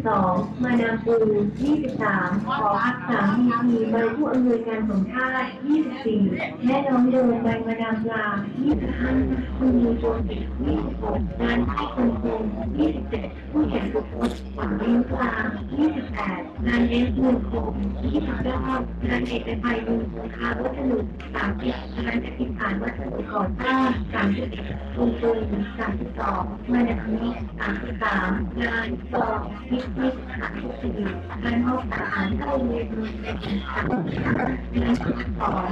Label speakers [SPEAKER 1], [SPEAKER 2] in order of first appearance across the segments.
[SPEAKER 1] 22 มาดามปู23 ขอพัก3ทีทีใบผู้อำนวยการสมชาติ24 แม่น้องโดมใบมาดามปลา25คุณมีโจติ26งานที่คนคง27ผู้เขียนบทฝังลิ้นปลา28งานเลี้ยงมือคง29งานเอกภัยมือสงคราวัสดุ30งานอธิษฐานวัสดุก่อสร้าง31คุณปุย32มาดามนี้33งานสอบพิพิธภัณฑ์ทุกสิ่งงานห้องอาหารเข้าเรียนรู้ในกิจกรานสอน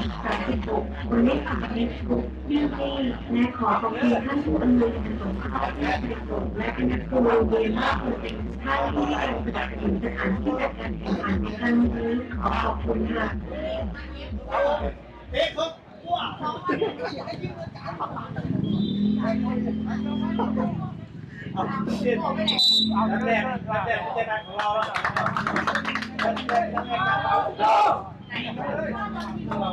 [SPEAKER 1] 36วันนี้ฝากเฟซบุ๊กยื่นที่และขอขอบคุณท่านผู้อำนวยการสงเคราะห์และประสงค์และคณะครูโรงเรียนมากเป็นท่านที่ให้รับสนุนสถานที่จัดการแข่งขันในครั้งนี้ขอขอบคุณค่ะ
[SPEAKER 2] เอ๊ะครับว้าว เด่นนักแรกนักแรกเจนของเรานักแรกนักแรกของเรา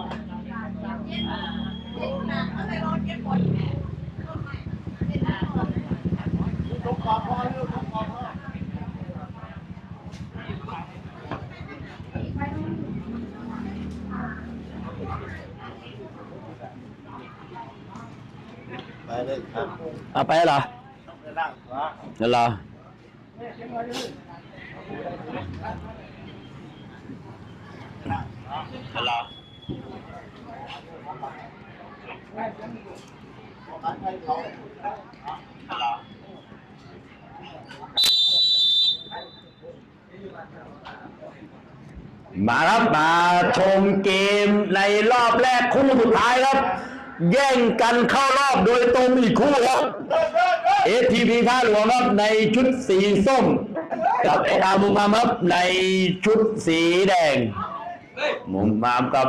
[SPEAKER 2] ลูกขอพ่อลูกขอพ่อไปเลยครับ
[SPEAKER 3] เอาไปเหรอ
[SPEAKER 2] ไปล่างขวา
[SPEAKER 3] เดี๋ยวรอเดี๋ยวรอ
[SPEAKER 2] การไปเขา
[SPEAKER 3] เดี๋ยวรอมาครับมาชมเกมในรอบแรกคู่สุดท้ายครับ แย่งกันเข้ารอบโดยตรงอีกคู่ครับเอทีพีท่าหลวงครับในชุดสีส้ม กับเออามุมามครับในชุดสีแดง มุมมามกับ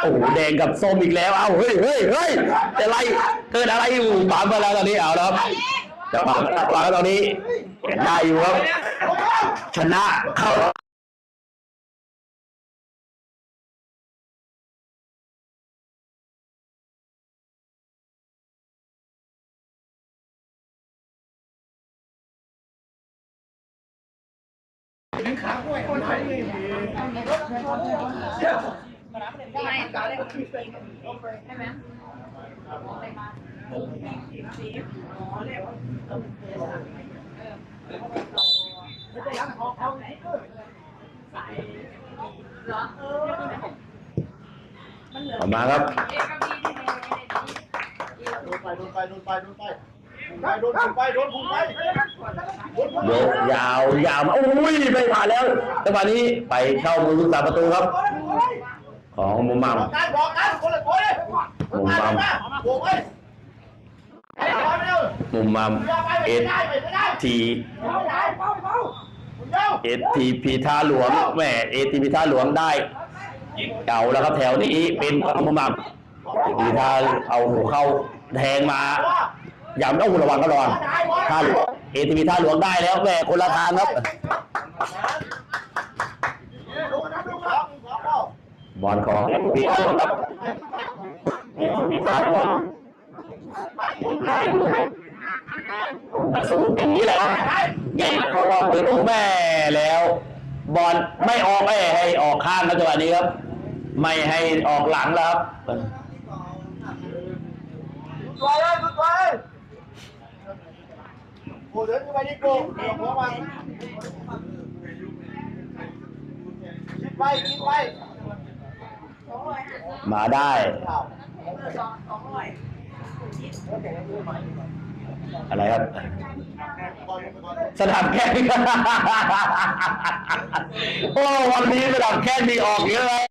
[SPEAKER 3] โอ้โหแดงกับส้มอีกแล้ว เอาเฮ้ยเฮ้ยเฮ้ยอะไรเกิดอะไรอยู่ปามไปแล้วตอนนี้เอาแล้วครับจะปามปามตอนนี้ได้อยู่ครับ ชนะเข้า ออกมาครับ
[SPEAKER 2] ไปดนไปดนไปดนไป ไปโดนพุ่งไปโดนพุ่งไปโดนพุ่ง
[SPEAKER 3] ยกยาวยาวมาอุ้ยไม่ผ่านแล้วจังหวะนี้ไปเข้ามือผู้สาประตูครับ ของมุมมัม
[SPEAKER 2] บอกกันบอกกันคนละคนเลย
[SPEAKER 3] มุมมัม
[SPEAKER 2] โบกไปไปไปเร็ว
[SPEAKER 3] มุมมัม
[SPEAKER 2] ไป
[SPEAKER 3] เอ
[SPEAKER 2] ไม่ได้ไม่ได้
[SPEAKER 3] ที
[SPEAKER 2] เป้าไหนเป้าเป้าเร็ว
[SPEAKER 3] เอทีพีท่าหลวงแหมเอทีพีท่าหลวงได้ เก่าแล้วครับแถวนี้เป็นของมุมมัมพีท่าเอาหัวเข้าแทงมา อย่าต้องระวังก็ระวังท่าหลวงเอทีพีท่าหลวงได้แล้วแหมคนละทางครับ
[SPEAKER 2] ลูกนะ
[SPEAKER 3] บอลของพีท่าหลวงครับอย่างนี้แหละยิงเขารอบเปิดโอ้แม่แล้ว บอลไม่ออกไม่ให้ออกข้างครับจังหวะนี้ครับ ไม่ให้ออกหลังแล้วครับ
[SPEAKER 2] ตัวเล มันคิดไปคิดไป
[SPEAKER 3] มาได้อะไรครับ สนามแข่งโอ้วันนี้สนามแข่งมีออกเยอะเลย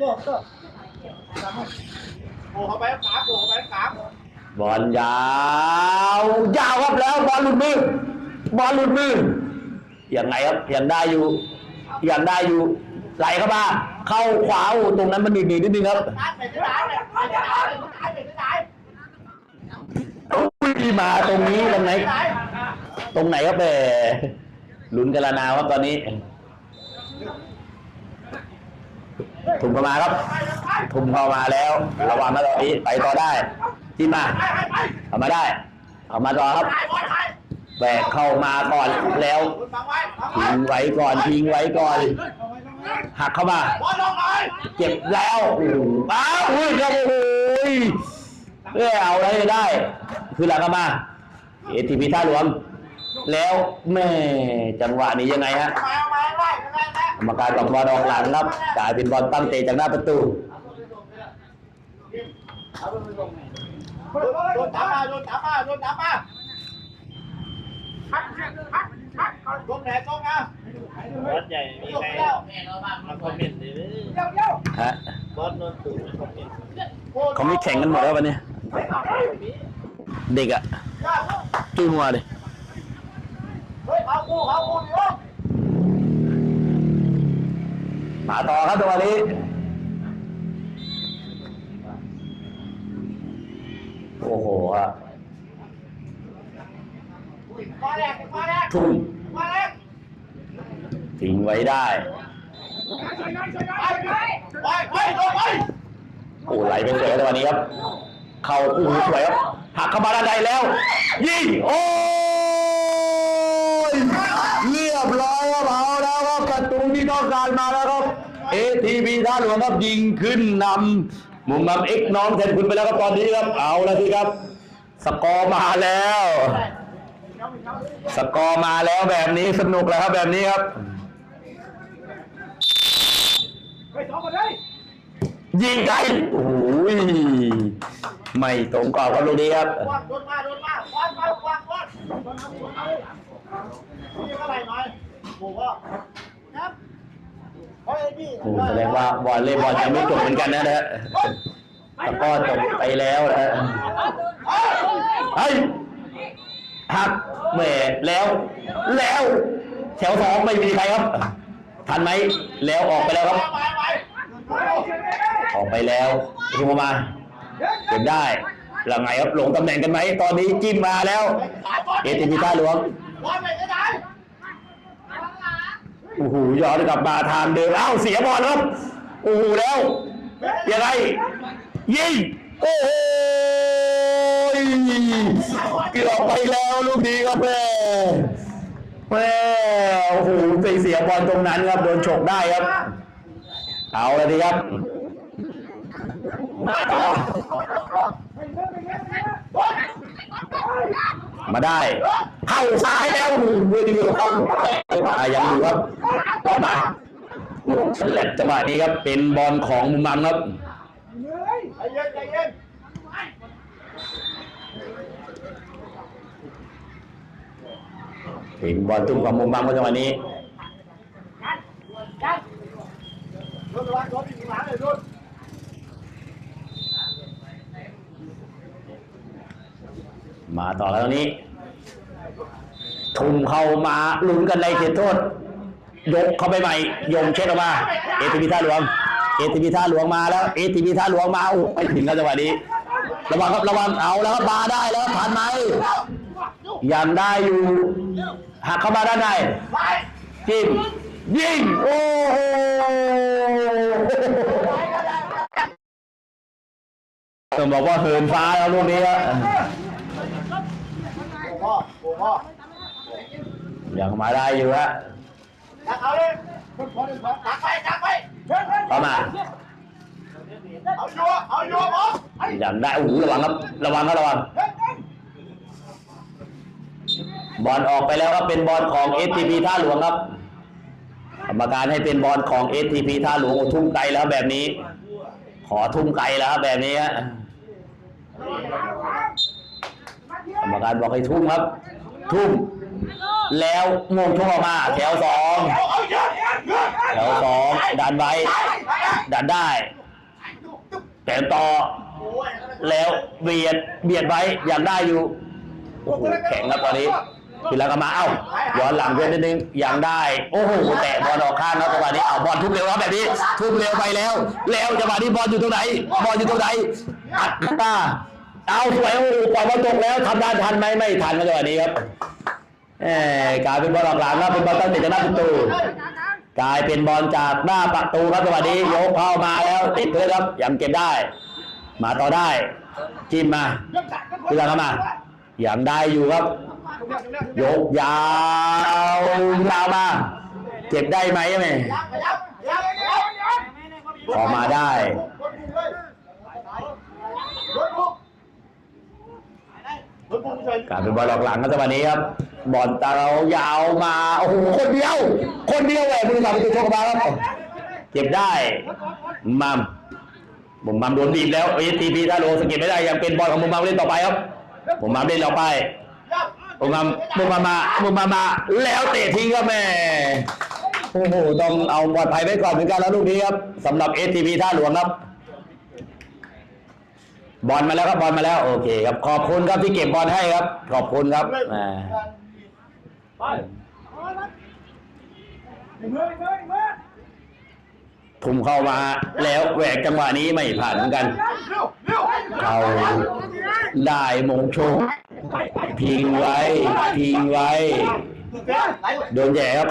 [SPEAKER 2] ก้ก็โอ้เขาไปขาโอ้เขาไปขา
[SPEAKER 3] บอลยาว ยาวครับแล้วบอลหลุดมือบอลหลุดมือยังไงครับยังได้อยู่ยังได้อยู่ ไหลเข้ามาเข้าขวาโอ้ตรงนั้นมันหนีบๆนิดนึงครับ
[SPEAKER 2] ที่
[SPEAKER 3] มาตรงนี้ตรงไหน ตรงไหนครับแหมลุ้นกันละนาวครับตอนนี้ ถุงเข้ามาครับถุงเข้ามาแล้วระวังนะตอนนี้ไปต่อได้ที่มาเอามาได้ เอามาต่อครับแบกเข้ามาก่อนแล้วทิ้งไว้ก่อนทิ้งไว้ก่อน หักเข้ามา เจ็บแล้วอ้าวอุ้ยโอ้โหเอ้ยเอาอะไรได้ คือหลังเข้ามาเอทีพีท่าหลวง แล้วแม่จังหวะนี้ยังไงฮะ
[SPEAKER 2] ไปเอามาไล่กันได้แล้ว
[SPEAKER 3] กรรมการบบอลออกหลังครับกลายเป็นบอลตั้งเตะจากหน้าประตู
[SPEAKER 2] โดนตามมาโดนตามมาโดนตามมาพักพักพักลงแหนตรงนะ
[SPEAKER 4] บอสใหญ่มีใครมาคอมเมนต์เลย
[SPEAKER 2] เร็วเร็ว
[SPEAKER 3] ฮะ
[SPEAKER 4] บอสนนท์ตู่คอมเมนต์
[SPEAKER 3] เขามีแข่งกันหมดแล้ววันนี้ เด็กอะจุ้ยมัวเลย
[SPEAKER 2] เฮ้ยเอากูเอากูดิวะ
[SPEAKER 3] มาต่อครับจังหวะนี้โอ้โหอะ
[SPEAKER 2] มาแรกมาแรก
[SPEAKER 3] ทุ่ม
[SPEAKER 2] มาแรก
[SPEAKER 3] ทิ้งไว้ได้
[SPEAKER 2] ไปไปไปไปลงไป
[SPEAKER 3] โอ้ไหลไปสวยจังหวะนี้ครับ เข้าอู้หูสวยครับหักเข้ามาด้านในแล้ว ยิงโอ้ย เรียบร้อยครับเอาแล้วครับประตูที่ต้องการมาแล้วครับเอทีบีท่าหลวงครับยิงขึ้นนำมุมนำเอ็กน้องแทนคุณไปแล้วครับตอนนี้ครับเอาแล้วสิครับ สกอร์มาแล้ว สกอร์มาแล้วแบบนี้สนุกแล้วครับแบบนี้ครับ
[SPEAKER 2] ย
[SPEAKER 3] ยิงไกลโอ้ยไม่ตรงกรอบครับลูกนี้ครับ
[SPEAKER 2] พี่เท่าไหร่น่อยผมว่าครับเฮ้พี่
[SPEAKER 3] โอ้แสดงว่าบอลเล่บอลยังไม่จบเหมือนกันนะนะฮะแต่ก็จบไปแล้วนะฮะเฮ้ยหักแหมแล้ว แล้ว แถวสองไม่มีใครครับ ทันไหมแล้วออกไปแล้วครับ ออกไปแล้วทิ้งออกมาเก็บได้แล้วไงครับหลงตำแหน่งกันไหมตอนนี้จิ้มมาแล้ว เอติพิท่าหลวง
[SPEAKER 2] วางไปไหน
[SPEAKER 3] โอ้โหย้อนกลับมาทางเดิมเอ้าเสียบอลครับโอ้โหแล้วยังไงยิงโอ้โหเกือบไปแล้วลูกนี้ครับแม่แม่โอ้โหไปเสียบอลตรงนั้นครับโดนฉกได้ครับ เอาเลยดีครับมาได้ เข้าซ้ายแล้วเวทีเข้ามายังอยู่ครับเข้ามาและจังหวะนี้ครับ เป็นบอลของมุมมัมครับ
[SPEAKER 2] ใจเย็นใจเย็น
[SPEAKER 3] เป็นบอลตุ้มของมุมมัมครับจังหวะนี้มาต่อแล้วตรงนี้ ทุ่มเข้ามาลุ้นกันในเขตโทษ ยกเข้าไปใหม่ยงเช็ดออกมา เอทีพีท่าหลวง เอทีพีท่าหลวงมาแล้ว เอทีพีท่าหลวงมาโอ้ไปถึงแล้วจังหวะนี้ ระวังครับระวังเอาแล้วครับมาได้แล้วทันไหมยังได้อยู่หักเข้ามาด้านในจิ้มยิงโอ้โหต้องบอกว่าเหินฟ้าแล้วลูกนี้ครับ
[SPEAKER 2] พ่อพ่อ
[SPEAKER 3] ยังมาได้อยู่ฮะ
[SPEAKER 2] ตักเอาเลยคนคนหนึ่งตักไปตักไป
[SPEAKER 3] เข้ามา
[SPEAKER 2] เอาโยเอาโยบอส
[SPEAKER 3] ยังได้โอ้โหระวังครับระวังครับระวังบอลออกไปแล้วครับเป็นบอลของ STP ท่าหลวงครับกรรมการให้เป็นบอลของ STP ท่าหลวงโอ้ทุ่มไกลแล้วแบบนี้ ขอทุ่มไกลแล้วครับแบบนี้ฮะกรรมการบอกให้ทุ่มครับ ทุ่ม แล้วงงทุ่มออกมา แถวสองแถวสองดันไว้ ดันได้ แต่ต่อ แล้วเบียดเบียดไว้อยากได้อยู่โอ้โหแข็งครับตอนนี้ทีแล้วก็มาเอ้าย้อนหลังเพื่อนนิดนึงยังได้ โอ้โหแตะบอลออกข้างครับจังหวะนี้เอาบอลทุบเร็วครับแบบนี้ ทุบเร็วไปแล้ว แล้วจังหวะนี้บอลอยู่ตรงไหนบอลอยู่ตรงไหนอัดตาเอาสวยโอ้โหปล่อยบอลตกแล้วทำได้ทันไหมไม่ทันครับจังหวะนี้ครับ กลายเป็นบอลออกหลังครับเป็นบอลตั้งติดจากหน้าประตูกลายเป็นบอลจากหน้าประตูครับจังหวะนี้ยกเข้ามาแล้วติดเลยครับยังเก็บได้ มาต่อได้ จิ้มมาทีหลังเข้ามายังได้อยู่ครับ ยกยาวยาวมาเก็บได้ไหมแม่พอมาได้ กลายเป็นบอลหลอกหลังครับจังหวะนี้ครับบอลตาเรายาวมาโอ้โหคนเดียว คนเดียวเลยมือสามประตูโชคมาครับเก็บได้มัมบุมมัมโดนบีบแล้วเอทีพีถ้าโลสเก็ตไม่ได้ยังเป็นบอลของบุมมัมเล่นต่อไปครับบุมมัมเล่นต่อไปบุมมัมบุมมัมมาบุมมัมมาแล้วเตะทิ้งครับแม่โอ้โหต้องเอาปลอดภัยไว้ก่อนเหมือนกันแล้วลูกนี้ครับสำหรับเอทีพีท่าหลวงครับ บอลมาแล้วครับบอลมาแล้ว โอเคครับขอบคุณครับที่เก็บบอลให้ครับ ขอบคุณครับอ่าทุ่มเข้ามา แล้วแหวกจังหวะนี้ไม่ผ่านเหมือนกัน เขาได้มงโชคพิงไว้ พิงไว้ โดนแย่ครับ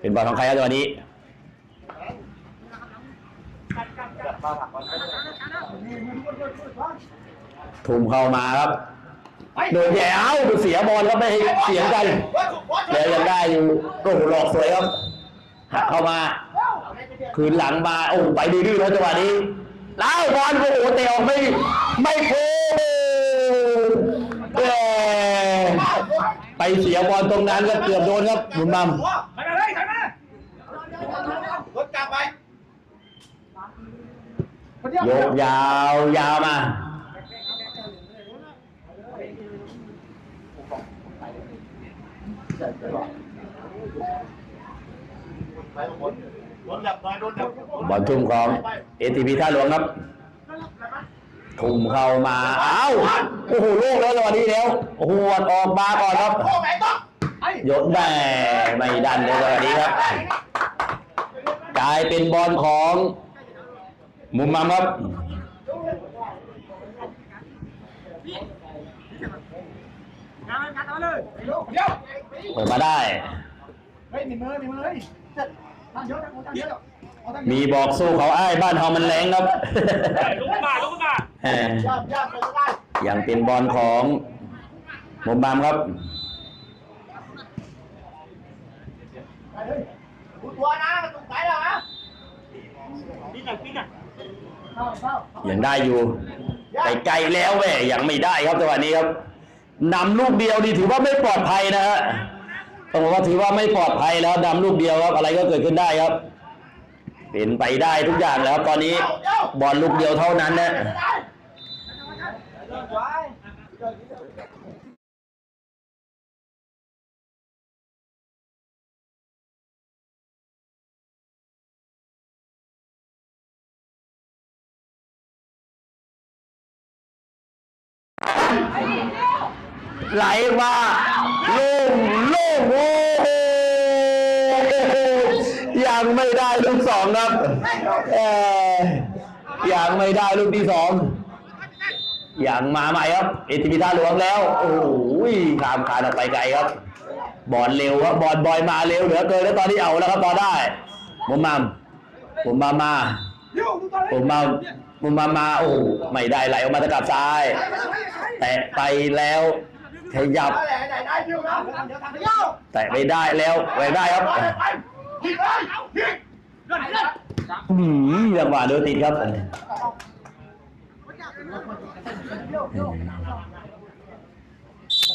[SPEAKER 3] เป็นบอลของใครครับจังหวะนี้ ทุ่มเข้ามาครับ โดนแย่เอ้าเสียบอลครับไม่ให้เสียงกันแล้วยังได้อยู่โอ้โหหลอกสวยครับหักเข้ามา คืนหลังมา โอ้โหไปดื้อๆแล้วจังหวะนี้แล้วบอลโอ้โหเตะออกไม่ไม่โค้งแหม่ไปเสียบอลตรงนั้นก็เกือบโดนครับบุญมัม
[SPEAKER 2] ไปเลยไปมารถกลับไป
[SPEAKER 3] โยกยาวยาวมา
[SPEAKER 2] บอ
[SPEAKER 3] ลทุ่มของเอทีพีท่าหลวงครับ ทุ่มเข้ามาเอ้าโอ้โหลูกแล้วจังหวะนี้แล้วหวดออกมาก่อนครับ
[SPEAKER 2] โอ้ไหนต้อง
[SPEAKER 3] ยกแม่ไม่ดันเลยจังหวะนี้ครับกลายเป็นบอลของ มุมมัมครับ
[SPEAKER 2] เดี๋ยว
[SPEAKER 3] เปิดมาได้
[SPEAKER 2] เฮ้ยมีมือมีมือเฮ้ยตั้งเยอะตั้งเยอะเอาตั้งเยอะ
[SPEAKER 3] มีบอกสู้เขาอ้ายบ้านเฮามันแรงครับ
[SPEAKER 2] ลุกขึ้นมาลุกขึ้นมา
[SPEAKER 3] แหม่
[SPEAKER 2] ย่ำย่ำไปก็ได้
[SPEAKER 3] ยังเป็นบอลของมุมมัมครับ
[SPEAKER 2] ไปเลยดูตัวนะตรงไหนล่ะฮะนี่หนักนี่หนักเข้าเข้า
[SPEAKER 3] ยังได้อยู่ไกลๆแล้วแม่ยังไม่ได้ครับจังหวะนี้ครับนำลูกเดียวนี่ถือว่าไม่ปลอดภัยนะฮะต้องบอกว่าถือว่าไม่ปลอดภัยแล้วนำลูกเดียวครับ อะไรก็เกิดขึ้นได้ครับ เป็นไปได้ทุกอย่างแล้วครับตอนนี้บอลลูกเดียวเท่านั้นนะ ไหลมาโล่งโล่งโอ้โหยังไม่ได้ลูกสองครับเออยังไม่ได้ลูกที่สองยังมาใหม่ครับเอทีพีท่าหลวงแล้ว โอ้โหข้ามคานออกไปไกลครับ บอลเร็วครับบอลบอยมาเร็วเหลือเกินแล้วตอนนี้เอาแล้วครับตอได้ผมมามผมมามาผมมาผมมามาโอ้ไม่ได้ไหลออกมาตะกับซ้าย แตะไปแล้ว ขยับ
[SPEAKER 2] ไหนไหนไหนเดี๋ยวนะเดี๋ยวทางเดียว
[SPEAKER 3] แตะไม่ได้แล้วแหวกได้ครับหืมจังหวะเดินติดครับ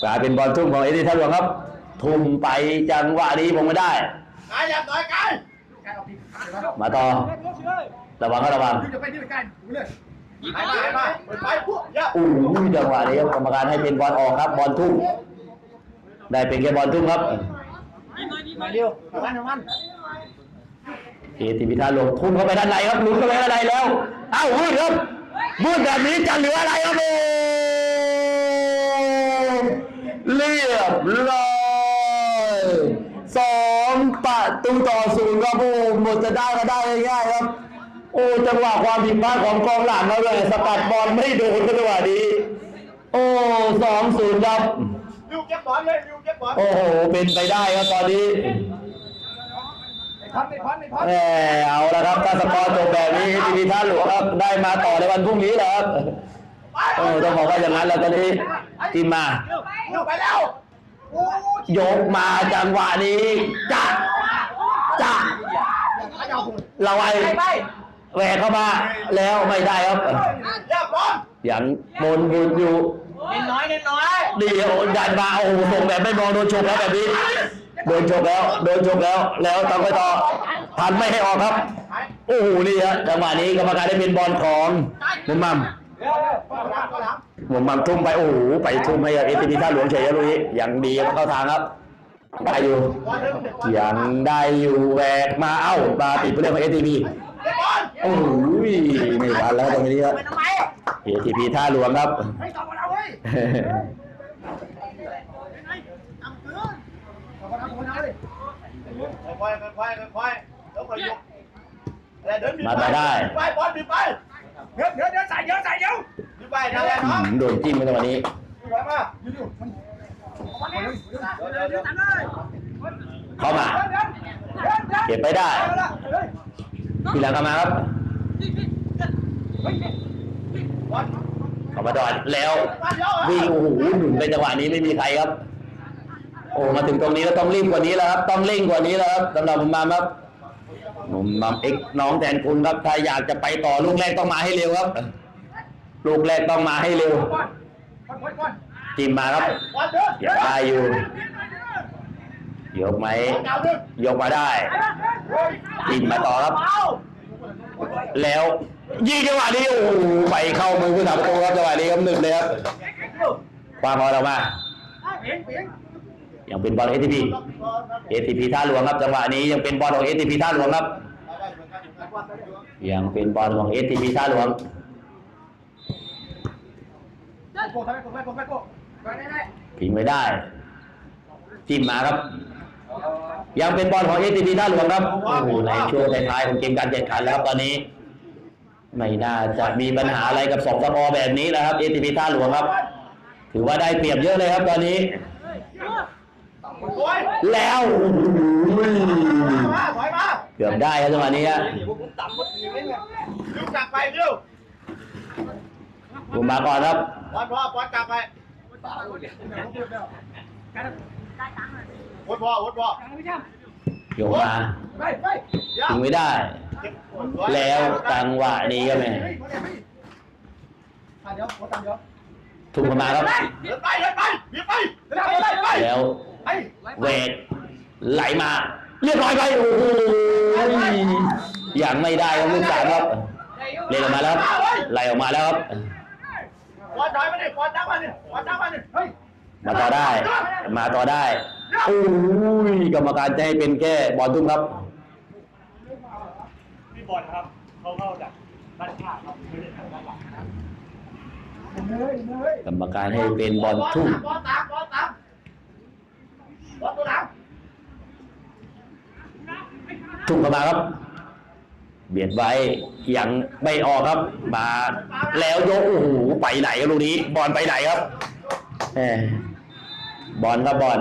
[SPEAKER 3] กลายเป็นบอลทุ่มของเอเดนทัพหลวงครับ ทุ่มไปจังหวะนี้ผมไม่ได้
[SPEAKER 2] กายอย่าต่อยกัน
[SPEAKER 3] มาต่อระวังครับระวัง
[SPEAKER 2] จะไปที่ไหนเลยมาไปมาไปพวกยอะ
[SPEAKER 3] อู้หูจังหวะนี้ครับกรรมการให้เป็นบอลออกครับบอลทุ่มได้เป็นแค่บอลทุ่มครับ
[SPEAKER 2] มาเดียวมันมัน
[SPEAKER 3] เอทีพิธาลงทุ่มเข้าไปด้านในครับลุดเข้าไปด้านในแล้ว เอ้ามืดครับมืดแบบนี้จะเหลืออะไรครับโอ้ครับลอยสองประตูต่อศูนย์ครับโอ้หมดจะได้ก็ได้ง่ายๆครับ โอ้จังหวะความผิดพลาดของกองหลังครับเลยสกัดบอลไม่โดนก็จังหวะนี้ โอ้สองศูนย์ครับ
[SPEAKER 2] ยูเก็บบอลเลยยูเก็บบอล
[SPEAKER 3] โอ้โหเป็นไปได้ครับตอนนี้
[SPEAKER 2] พันไม่พันไม่พัน
[SPEAKER 3] แหมเอาละครับถ้าสกอร์จบแบบนี้ทีวีท่าหลวงครับได้มาต่อในวันพรุ่งนี้แหละครับโอ้ต้องบอกว่าอย่างนั้นแล้วตอนนี้ทีมมา
[SPEAKER 2] ยูไปแล้วโอ้
[SPEAKER 3] ยกมาจังหวะนี้จัดจัดเราไอ้ แหวกเข้ามาแล้วไม่ได้ครับ
[SPEAKER 2] ยาบอล
[SPEAKER 3] ยังบนบุญอยู่
[SPEAKER 4] เน้นน้อยเน้นน้อย
[SPEAKER 3] เดียวยันมาโอ้โหส่งแบบไม่มองโดนชกแล้วแบบนี้โดนชกแล้วโดนชกแล้ว แล้วต้องไปต่อทันไม่ให้ออกครับโอ้โหนี่ฮะจังหวะนี้กรรมการได้เป็นบอลของมุมมัม
[SPEAKER 2] เดี๋ยวก็หลังก็หลัง
[SPEAKER 3] มุมมัมทุ่มไปโอ้โหไปทุ่มให้กับเอทีพีท่าหลวงเฉยๆลุยอย่างดีครับเข้าทางครับได้อยู่
[SPEAKER 2] บอลเร็ว
[SPEAKER 3] ยังได้อยู่แหวกมาเอ้ามาติดผู้เล่นของเอทีพี
[SPEAKER 2] เก็บบอล
[SPEAKER 3] โอ้โหไม่ทันแล้วตรงนี้ครับเอทีพีท่าหลวงครับ
[SPEAKER 2] ให้ต่อมาแล้วเว้ยค่อยๆค่อยๆค่อยๆแล้วค่อยยกอะไรเดินบีบไปบอลบีบไปเดี๋ยวเดี๋ยวเดี๋ยวใส่เดี๋ยวใส่เดี๋ยวบีบไปนั่นแหละ
[SPEAKER 3] อื้อ
[SPEAKER 2] เนาะ
[SPEAKER 3] หือโดนจิ้มไปจังหวะนี้
[SPEAKER 2] บีบไปมาอยู่อยู่มันเดี๋ยวเดี๋ยวเดี๋ยว
[SPEAKER 3] เข้ามาเก็บไปได้ ทีหลังเข้ามาครับ
[SPEAKER 2] บอล
[SPEAKER 3] เข้ามาดอนแล้ว
[SPEAKER 2] บอลเดี๋ยว
[SPEAKER 3] วิ่งโอ้โหหนุนไปจังหวะนี้ไม่มีใครครับ โอ้มาถึงตรงนี้แล้วต้องรีบกว่านี้แล้วครับ ต้องเร่งกว่านี้แล้วครับสำหรับมุมมัมครับมุมมัมเอ็กน้องแทนคุณครับถ้าอยากจะไปต่อลูกแรกต้องมาให้เร็วครับ ลูกแรกต้องมาให้เร็ว
[SPEAKER 2] บอลบอลบอล
[SPEAKER 3] จิ้มมาครับ
[SPEAKER 2] บอลเดิน
[SPEAKER 3] ยังได้อยู่ ยกไหม
[SPEAKER 2] เก่าดึง
[SPEAKER 3] ยกมาได้จิ้มมาต่อครับ แล้วยิงจังหวะนี้โอ้โหไปเข้ามือผู้สาประตูครับจังหวะนี้ครับหนึ่งเลยครับความพอเรามายังเป็นบอลเอทีพีเอทีพีท่าหลวงครับจังหวะนี้ยังเป็นบอลของเอทีพีท่าหลวงครับยังเป็นบอลของเอทีพีท่าหลวง
[SPEAKER 2] โก้ทำไมโก้ไม่โก้ไม่โก้ไปได้ได้
[SPEAKER 3] ทิ้งไม่ได้จิ้มมาครับ ยังเป็นบอลของเอทีพีท่าหลวงครับโอ้โหในช่วงท้ายๆของเกมการแข่งขันแล้วครับตอนนี้ ไม่น่าจะมีปัญหาอะไรกับสองสกอร์แบบนี้แล้วครับเอทีพีท่าหลวงครับ ถือว่าได้เปรียบเยอะเลยครับตอนนี้
[SPEAKER 2] โอ้ย
[SPEAKER 3] แล้วโอ้โห
[SPEAKER 2] มาถอยมา
[SPEAKER 3] เกือบได้ครับจังหวะนี้ฮะ
[SPEAKER 2] ลูกกลับไปเร็ว
[SPEAKER 3] ลงมาก่อนครับ
[SPEAKER 2] บอลพอบอลกลับไป วดพอวดพอ
[SPEAKER 3] โยกมา
[SPEAKER 2] ไปไป
[SPEAKER 3] ถึงไม่ได้ แล้วจังหวะนี้ก็แม่
[SPEAKER 2] เดี๋ยวหัวตามเดี๋ยว
[SPEAKER 3] ทุ่มเข้ามาครับ
[SPEAKER 2] เดินไปเดินไปบีบไปเดินไปไป
[SPEAKER 3] แล้ว
[SPEAKER 2] ไป
[SPEAKER 3] เวทไหลมา เรียบร้อยไปโอ้โหยังไม่ได้ครับลูกสามครับเล่นออกมาแล้วครับไหลออกมาแล้วครับ
[SPEAKER 2] บอลถอยมาดิบอลตั้งมาดิบอลตั้งมาดิเฮ้ย
[SPEAKER 3] มาต่อได้ มาต่อได้โอ้ยกรรมการจะให้เป็นแค่บอลทุ่มครับ
[SPEAKER 5] พี่บอลครับเขาเข้าจากด้านข้างครับไม่ได้ทางด้านหลังนะครับ
[SPEAKER 3] กรรมการให้เป็นบอลทุ่ม
[SPEAKER 2] บอลตามบอลตามบอลตัวหลัง
[SPEAKER 3] ทุ่มเข้ามาครับ เบียดไว้ยังไม่ออกครับ มาแล้วยกโอ้โหไปไหนครับลูกนี้ บอลไปไหนครับแหม บอลครับบอล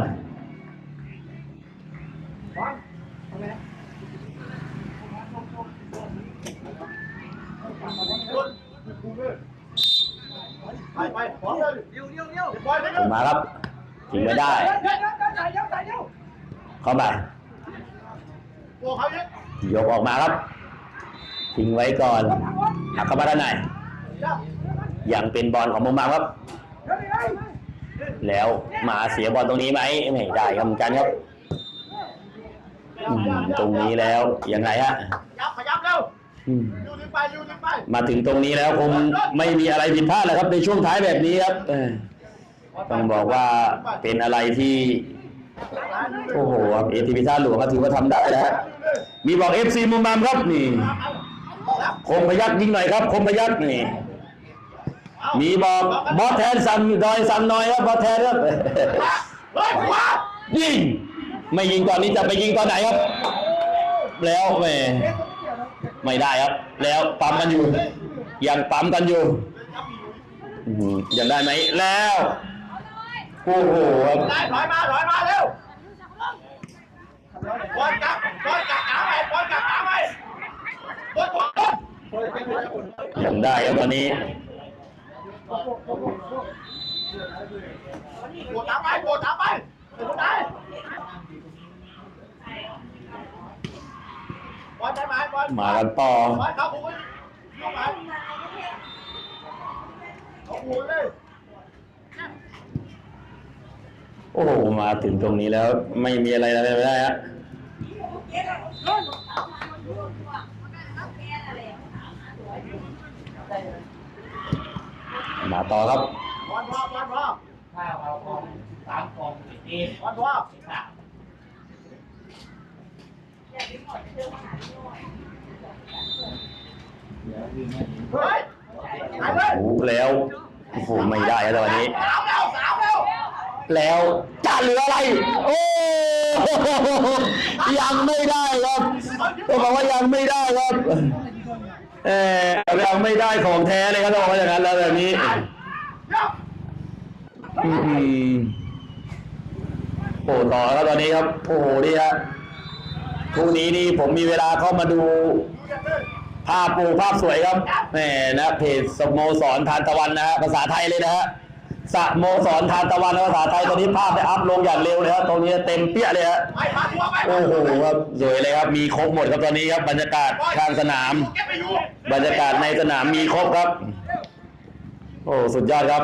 [SPEAKER 3] มาครับถึงไม่ได้
[SPEAKER 2] เข้าไปย
[SPEAKER 3] กออกมาครับ ทิ้งไว้ก่อนหักเข้ามาด้านใน
[SPEAKER 2] ยั
[SPEAKER 3] งเป็นบอลของมุมบังครับ แล้วมาเสียบอลตรงนี้ไหมไม่ได้ครับเหมือนกันครับอืมตรงนี้แล้วยังไงฮะ
[SPEAKER 2] ยับขยับเร็ว
[SPEAKER 3] อืม
[SPEAKER 2] อยู่ดึงไปอยู่ดึงไป
[SPEAKER 3] มาถึงตรงนี้แล้วคงไม่มีอะไรผิดพลาดแล้วครับ ในช่วงท้ายแบบนี้ครับเออต้องบอกว่าเป็นอะไรที่โอ้โหเอทีพีท่าหลวงก็ถือว่าทำได้แล้วฮะมีบอกเอฟซีมุมมัมครับนี่คมพยักยิงหน่อยครับ คมพยักนี่ มีบอกบอสแทนซันดอยซันน้อยครับบอสแทนครับ
[SPEAKER 2] เฮ้ยขวา
[SPEAKER 3] ยิงไม่ยิงตอนนี้จะไปยิงตอนไหนครับ แล้วแหมไม่ได้ครับ แล้วปั๊มกันอยู่ ยังปั๊มกันอยู่อื้อหือยังได้ไหมแล้วโอ้โหครับ
[SPEAKER 2] ได้ถอยมาถอยมาเร็วบอลกลับบอลกลับขาไปบอลกลับขาไปบอลบอล
[SPEAKER 3] ยังได้ครับตอนนี้
[SPEAKER 2] โบตามไปโบตามไปโบตามบอลได้ไหมบอล
[SPEAKER 3] มากันต่อ
[SPEAKER 2] บอลเขาหูเข้าไปเขาหูเลย
[SPEAKER 3] โอ้โหมาถึงตรงนี้แล้วไม่มีอะไรแล้วไม่ได้ฮะ มาต่อครับ
[SPEAKER 2] บอลพอบอลพอ
[SPEAKER 4] ข้าวเอาของสามของสี่
[SPEAKER 2] บอลพอ
[SPEAKER 4] สาม
[SPEAKER 2] เฮ้ยไปเลย
[SPEAKER 3] โอ้โหแล้วโอ้โหไม่ได้ครับตอนนี้
[SPEAKER 2] สามเร็วสามเร็ว
[SPEAKER 3] แล้วจะเหลืออะไร โอ้โหยังไม่ได้ครับต้องบอกว่ายังไม่ได้ครับ เออยังไม่ได้ของแท้เลยครับเราบอกว่าอย่างนั้นแล้วแบบนี้อืมโอ้ต่อแล้วตอนนี้ครับโอ้โหนี่ฮะพรุ่งนี้นี่ผมมีเวลาเข้ามาดู ภาพปูภาพสวยครับแหมนะเพจสโมสรทานตะวันนะฮะภาษาไทยเลยนะฮะ สะโมสรทานตะวันภาษาไทยตอนนี้ภาพได้อัพลงอย่างเร็วเลยครับตรงนี้เต็มเปี้ยเลยฮะโอ้โหครับสวยเลยครับมีครบหมดครับตอนนี้ครับบรรยากาศข้างสนาม
[SPEAKER 2] บ
[SPEAKER 3] รรยากาศในสนามมีครบครับ โอ้สุดยอดครับ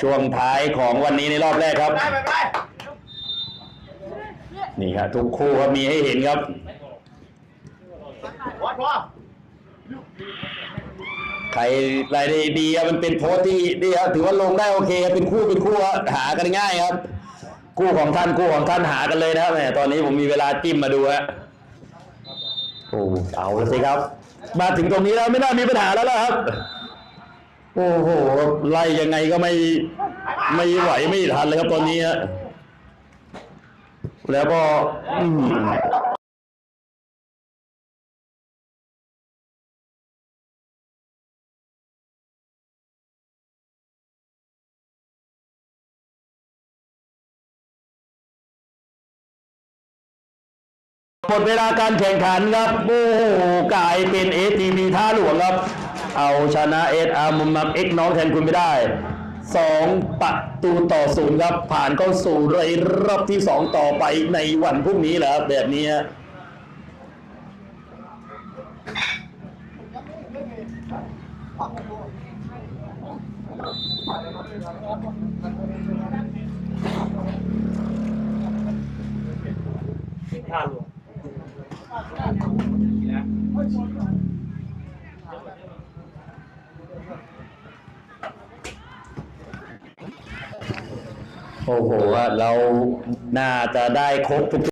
[SPEAKER 3] ช่วงท้ายของวันนี้ในรอบแรกครับ นี่ครับทุกคู่ครับมีให้เห็นครับ ใครรายได้ดีครับมันเป็นโพสต์ที่ดีครับถือว่าลงได้โอเคครับเป็นคู่เป็นคู่ครับหากันง่ายครับ คู่ของท่านคู่ของท่านหากันเลยนะครับแหมตอนนี้ผมมีเวลาจิ้มมาดูฮะโอ้เอาละสิครับ มาถึงตรงนี้แล้วไม่น่ามีปัญหาแล้วล่ะครับ โอ้โหไล่ยังไงก็ไม่ไม่ไหวไม่ทันเลยครับตอนนี้ฮะแล้วก็ หมดเวลาการแข่งขันครับโอ้กลายเป็นเอทีมีท่าหลวงครับ เอาชนะเอสอาร์มุมมัมเอ็กน้องแทนคุณไม่ได้สองประตูต่อศูนย์ครับ ผ่านเข้าสู่รอบที่สองต่อไปในวันพรุ่งนี้แหละครับแบบนี้
[SPEAKER 5] ท่าหลวง
[SPEAKER 3] โอ้โหเราน่าจะได้ครบทุก